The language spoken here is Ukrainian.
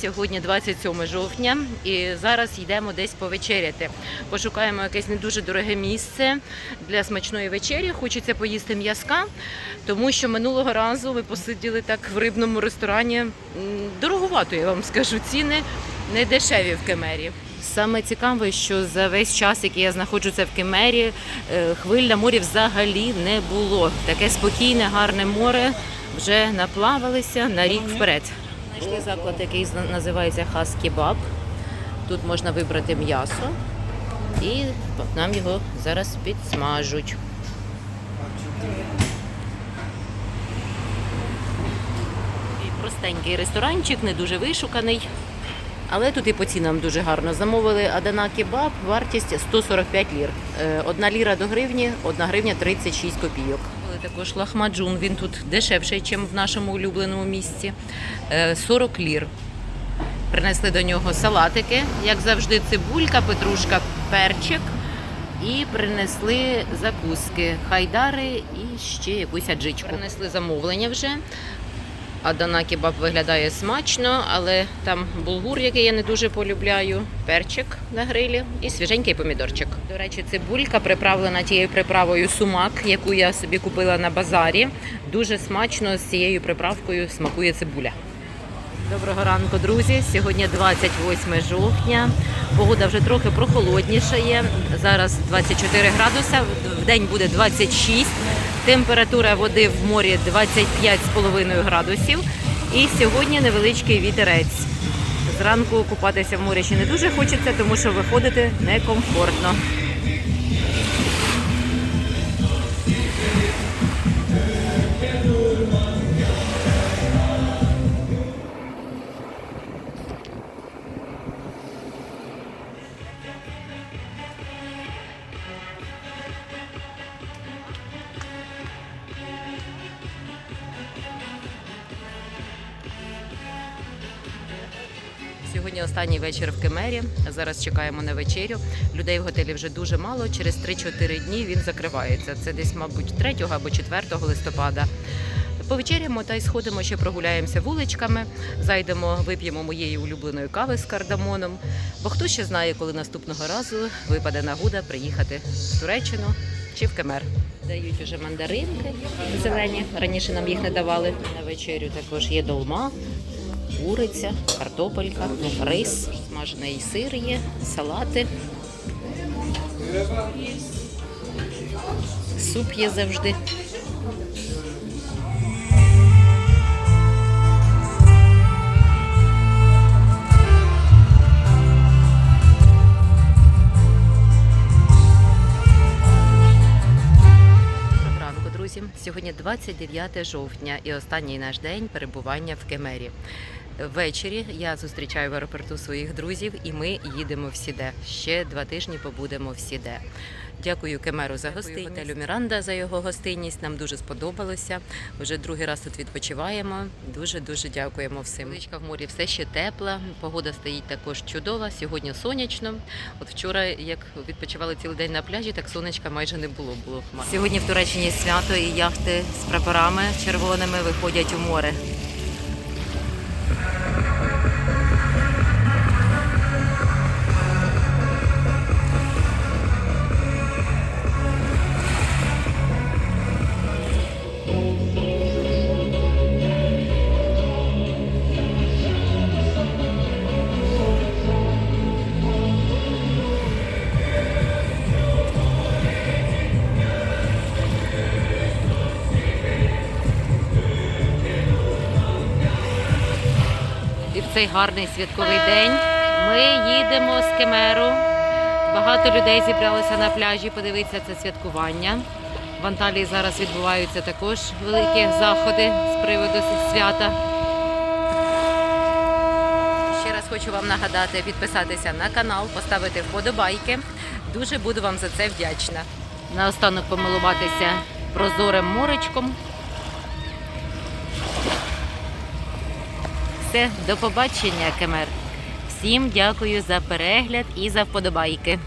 Сьогодні 27 жовтня, і зараз йдемо десь повечеряти. Пошукаємо якесь не дуже дороге місце для смачної вечері. Хочеться поїсти м'язка, тому що минулого разу ми посиділи так в рибному ресторані. Дороговато, я вам скажу, ціни не дешеві в Кемері. Саме цікаве, що за весь час, який я знаходжуся в Кемері, е, хвиль на морі взагалі не було. Таке спокійне, гарне море. Вже наплавалися на рік вперед. Знайшли заклад, який називається Хас Кебаб. Тут можна вибрати м'ясо і нам його зараз підсмажуть. І Простенький ресторанчик, не дуже вишуканий. Але тут і по цінам дуже гарно. Замовили Адана кебаб, вартість 145 лір. Е, Одна ліра до гривні, одна гривня 36 копійок. Також лахмаджун, він тут дешевший, ніж в нашому улюбленому місці. Е, 40 лір. Принесли до нього салатики, як завжди, цибулька, петрушка, перчик. І принесли закуски, хайдари і ще якусь аджичку. Принесли замовлення вже. Адана кебаб виглядає смачно, але там булгур, який я не дуже полюбляю, перчик на грилі і свіженький помідорчик. До речі, цибулька приправлена тією приправою сумак, яку я собі купила на базарі. Дуже смачно з цією приправкою смакує цибуля. Доброго ранку, друзі. Сьогодні 28 жовтня. Погода вже трохи прохолоднішає. Зараз 24 градуса, в день буде 26. Температура води в морі 25,5 градусів. І сьогодні невеличкий вітерець. Зранку купатися в морі ще не дуже хочеться, тому що виходити некомфортно. Сьогодні останній вечір в Кемері. Зараз чекаємо на вечерю. Людей в готелі вже дуже мало. Через 3-4 дні він закривається. Це десь, мабуть, 3 або 4 листопада. Повечеряємо та й сходимо ще прогуляємося вуличками, зайдемо, вип'ємо моєї улюбленої кави з кардамоном. Бо хто ще знає, коли наступного разу випаде нагода приїхати в Туреччину чи в Кемер. Дають уже мандаринки зелені. Раніше нам їх не давали. На вечерю також є долма, куриця, картопелька, рис, смажений сир є, салати. Суп є завжди. Сьогодні 29 жовтня і останній наш день перебування в Кемері. Ввечері я зустрічаю в аеропорту своїх друзів, і ми їдемо в Сіде. Ще два тижні побудемо в Сіде. Дякую Кемеру за гостинність. готелю Міранда за його гостинність. Нам дуже сподобалося. Вже другий раз тут відпочиваємо. Дуже дуже дякуємо всім. Водичка в морі все ще тепла. Погода стоїть також чудова. Сьогодні сонячно. От вчора, як відпочивали цілий день на пляжі, так сонечка майже не було. Було хмарно. Сьогодні в Туреччині свято і яхти з прапорами червоними виходять у море. Цей гарний святковий день ми їдемо з Кемеру. Багато людей зібралося на пляжі подивитися це святкування. В Анталії зараз відбуваються також великі заходи з приводу свята. Ще раз хочу вам нагадати підписатися на канал, поставити вподобайки. Дуже буду вам за це вдячна. Наостанок помилуватися прозорим моречком. Все, до побачення, Кемер. Всім дякую за перегляд і за вподобайки.